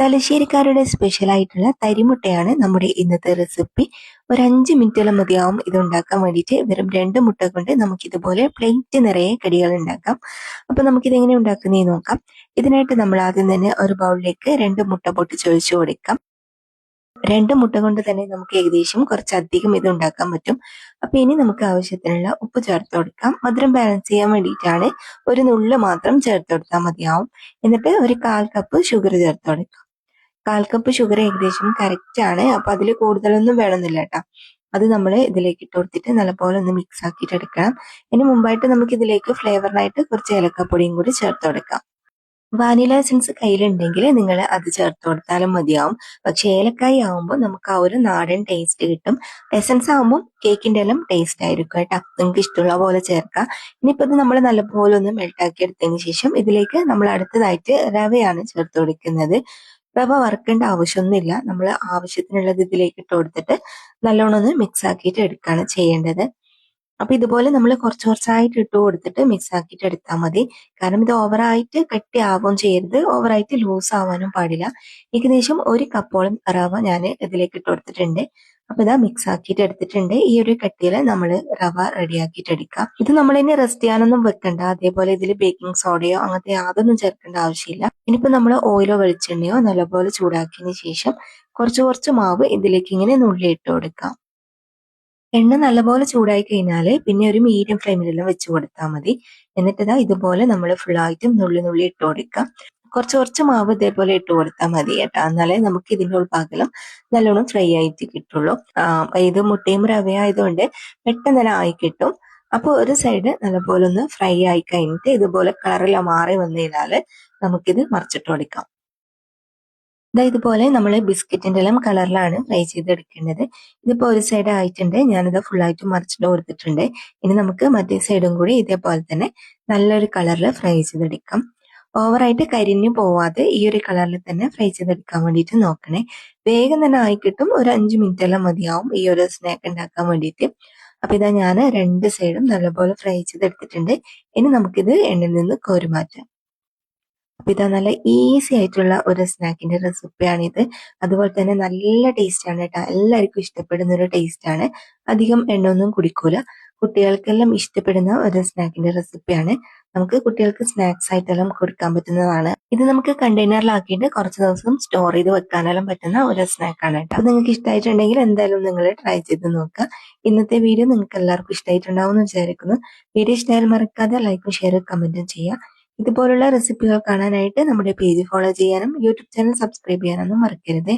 തലശ്ശേരിക്കാരുടെ special ആയിട്ടുള്ള തരിമുട്ടയാണ് നമ്മുടെ ഇന്നത്തെ റെസിപ്പി ഒരു അഞ്ച് മിനിറ്റോളം മതിയാവും ഇത് ഉണ്ടാക്കാൻ വേണ്ടിയിട്ട്. വെറും രണ്ട് മുട്ട കൊണ്ട് നമുക്ക് ഇതുപോലെ പ്ലേറ്റ് നിറയെ കടികൾ ഉണ്ടാക്കാം. അപ്പൊ നമുക്കിത് എങ്ങനെ ഉണ്ടാക്കുന്നതെന്ന് നോക്കാം. ഇതിനായിട്ട് നമ്മൾ ആദ്യം തന്നെ ഒരു ബൗളിലേക്ക് രണ്ട് മുട്ട പൊട്ടിച്ചൊഴിച്ചു കൊടുക്കാം. രണ്ട് മുട്ട കൊണ്ട് തന്നെ നമുക്ക് ഏകദേശം കുറച്ചധികം ഇത് ഉണ്ടാക്കാൻ പറ്റും. അപ്പൊ ഇനി നമുക്ക് ആവശ്യത്തിനുള്ള ഉപ്പ് ചേർത്ത് കൊടുക്കാം. മധുരം ബാലൻസ് ചെയ്യാൻ വേണ്ടിയിട്ടാണ് ഒരു നുള്ള് മാത്രം ചേർത്ത് കൊടുത്താൽ മതിയാവും. എന്നിട്ട് ഒരു കാൽ കപ്പ് ഷുഗർ ചേർത്ത് കൊടുക്കാം. കാൽ കപ്പ് ഷുഗർ ഏകദേശം കറക്റ്റ് ആണ്. അപ്പൊ അതിൽ കൂടുതലൊന്നും വേണമെന്നില്ല കേട്ടോ. അത് നമ്മൾ ഇതിലേക്ക് ഇട്ട് കൊടുത്തിട്ട് നല്ലപോലെ ഒന്ന് മിക്സ് ആക്കിയിട്ട് എടുക്കണം. ഇനി മുമ്പായിട്ട് നമുക്ക് ഇതിലേക്ക് ഫ്ലേവറിനായിട്ട് കുറച്ച് ഏലക്കപ്പൊടിയും കൂടി ചേർത്ത് കൊടുക്കാം. വാനില എസൻസ് കയ്യിലുണ്ടെങ്കിൽ നിങ്ങൾ അത് ചേർത്ത് കൊടുത്താലും മതിയാവും. പക്ഷെ ഏലക്കായി ആവുമ്പോൾ നമുക്ക് ആ ഒരു നാടൻ ടേസ്റ്റ് കിട്ടും. എസൻസ് ആവുമ്പോൾ കേക്കിന്റെ എല്ലാം ടേസ്റ്റ് ആയിരിക്കും കേട്ടോ. നിങ്ങൾക്ക് ഇഷ്ടമുള്ള പോലെ ചേർക്കാം. ഇനിയിപ്പോൾ ഇത് നമ്മൾ നല്ലപോലെ ഒന്ന് മെൽട്ടാക്കി എടുത്തതിന് ശേഷം ഇതിലേക്ക് നമ്മൾ അടുത്തതായിട്ട് റവയാണ് ചേർത്ത് കൊടുക്കുന്നത്. റവ വറുക്കേണ്ട ആവശ്യമൊന്നുമില്ല. നമ്മൾ ആവശ്യത്തിനുള്ളത് ഇതിലേക്ക് ഇട്ട് കൊടുത്തിട്ട് നല്ലോണം ഒന്ന് മിക്സ് ആക്കിയിട്ട് എടുക്കുകയാണ് ചെയ്യേണ്ടത്. അപ്പൊ ഇതുപോലെ നമ്മൾ കുറച്ച് കുറച്ചായിട്ട് ഇട്ട് കൊടുത്തിട്ട് മിക്സ് ആക്കിയിട്ട് എടുത്താൽ മതി. കാരണം ഇത് ഓവറായിട്ട് കട്ടി ആവുകയും ചെയ്യരുത്. ഓവറായിട്ട് ലൂസ് ആവാനും പാടില്ല. ഏകദേശം ഒരു കപ്പോളം റവ ഞാൻ ഇതിലേക്ക് ഇട്ട് കൊടുത്തിട്ടുണ്ട്. അപ്പൊ ഇതാ മിക്സ് ആക്കിയിട്ട് എടുത്തിട്ടുണ്ട്. ഈ ഒരു കട്ടിയിൽ നമ്മൾ റവ റെഡിയാക്കിയിട്ട് എടുക്കാം. ഇത് നമ്മൾ ഇനി റെസ്റ്റ് ചെയ്യാനൊന്നും വെക്കണ്ട. അതേപോലെ ഇതിൽ ബേക്കിംഗ് സോഡയോ അങ്ങനത്തെ യാതൊന്നും ചേർക്കേണ്ട ആവശ്യമില്ല. ഇനിയിപ്പോ നമ്മൾ ഓയിലോ വെളിച്ചെണ്ണയോ നല്ലപോലെ ചൂടാക്കിയതിന് ശേഷം കുറച്ച് കുറച്ച് മാവ് ഇതിലേക്ക് ഇങ്ങനെ നുള്ളി ഇട്ട് കൊടുക്കാം. എണ്ണ നല്ലപോലെ ചൂടായി കഴിഞ്ഞാൽ പിന്നെ ഒരു മീഡിയം ഫ്ലെയിമിലെല്ലാം വെച്ച് കൊടുത്താൽ മതി. എന്നിട്ട് ഇതാ ഇതുപോലെ നമ്മൾ ഫുള്ളായിട്ടും നുള്ളി നുള്ളി ഇട്ട് കൊടുക്കാം. കുറച്ച് കുറച്ച് മാവ് ഇതേപോലെ ഇട്ട് കൊടുത്താൽ മതി കേട്ടോ. എന്നാലേ നമുക്ക് ഇതിന്റെ ഉൾഭാഗം നല്ലോണം ഫ്രൈ ആയിട്ട് കിട്ടുള്ളൂ. ഇത് മുട്ടയും റവ ആയതുകൊണ്ട് പെട്ടെന്ന് തന്നെ ആയി കിട്ടും. അപ്പോൾ ഒരു സൈഡ് നല്ലപോലെ ഒന്ന് ഫ്രൈ ആയി കഴിഞ്ഞിട്ട് ഇതുപോലെ കളറെല്ലാം മാറി വന്നു കഴിഞ്ഞാൽ നമുക്കിത് മറിച്ചിട്ട് കൊടുക്കാം ഇതാ ഇതുപോലെ നമ്മൾ ബിസ്ക്കറ്റിന്റെ എല്ലാം കളറിലാണ് ഫ്രൈ ചെയ്തെടുക്കേണ്ടത്. ഇതിപ്പോ ഒരു സൈഡ് ആയിട്ടുണ്ട്. ഞാനിത് ഫുള്ളായിട്ട് മറിച്ചിട്ട് കൊടുത്തിട്ടുണ്ട്. ഇനി നമുക്ക് മറ്റേ സൈഡും കൂടി ഇതേപോലെ തന്നെ നല്ലൊരു കളറിൽ ഫ്രൈ ചെയ്തെടുക്കാം. ഓവറായിട്ട് കരിഞ്ഞു പോവാതെ ഈ ഒരു കളറിൽ തന്നെ ഫ്രൈ ചെയ്തെടുക്കാൻ വേണ്ടിയിട്ട് നോക്കണേ. വേഗം തന്നെ ആയി കിട്ടും. ഒരു അഞ്ച് മിനിറ്റ് എല്ലാം മതിയാവും ഈ ഒരു സ്നാക്ക് ഉണ്ടാക്കാൻ വേണ്ടിയിട്ട്. അപ്പൊ ഇതാ ഞാൻ രണ്ട് സൈഡും നല്ലപോലെ ഫ്രൈ ചെയ്തെടുത്തിട്ടുണ്ട്. ഇനി നമുക്കിത് എണ്ണയിൽ നിന്ന് കോരുമാറ്റാം അപ്പൊ ഇതാ നല്ല ഈസി ആയിട്ടുള്ള ഒരു സ്നാക്കിന്റെ റെസിപ്പിയാണിത് അതുപോലെ തന്നെ നല്ല ടേസ്റ്റാണ് കേട്ടോ. എല്ലാവർക്കും ഇഷ്ടപ്പെടുന്ന ഒരു ടേസ്റ്റ് ആണ്. അധികം എണ്ണ ഒന്നും കുടിക്കൂല. കുട്ടികൾക്കെല്ലാം ഇഷ്ടപ്പെടുന്ന ഒരു സ്നാക്കിന്റെ റെസിപ്പിയാണ് നമുക്ക് കുട്ടികൾക്ക് സ്നാക്സ് ആയിട്ടെല്ലാം കൊടുക്കാൻ പറ്റുന്നതാണ്. ഇത് നമുക്ക് കണ്ടെയ്നറിലാക്കിയിട്ട് കുറച്ച് ദിവസം സ്റ്റോർ ചെയ്ത് വെക്കാനെല്ലാം പറ്റുന്ന ഒരു സ്നാക്കാണ് കേട്ടോ. നിങ്ങൾക്ക് ഇഷ്ടമായിട്ടുണ്ടെങ്കിൽ എന്തായാലും നിങ്ങൾ ട്രൈ ചെയ്ത് നോക്കുക. ഇന്നത്തെ വീഡിയോ നിങ്ങൾക്ക് എല്ലാവർക്കും ഇഷ്ടമായിട്ടുണ്ടാവും എന്ന് വിചാരിക്കുന്നു. വീഡിയോ ഇഷ്ടമായാലും മറക്കാതെ ലൈക്കും ഷെയറും കമന്റും ചെയ്യുക. ഇതുപോലുള്ള റെസിപ്പികൾ കാണാനായിട്ട് നമ്മുടെ പേജ് ഫോളോ ചെയ്യാനും യൂട്യൂബ് ചാനൽ സബ്സ്ക്രൈബ് ചെയ്യാനൊന്നും മറക്കരുതേ.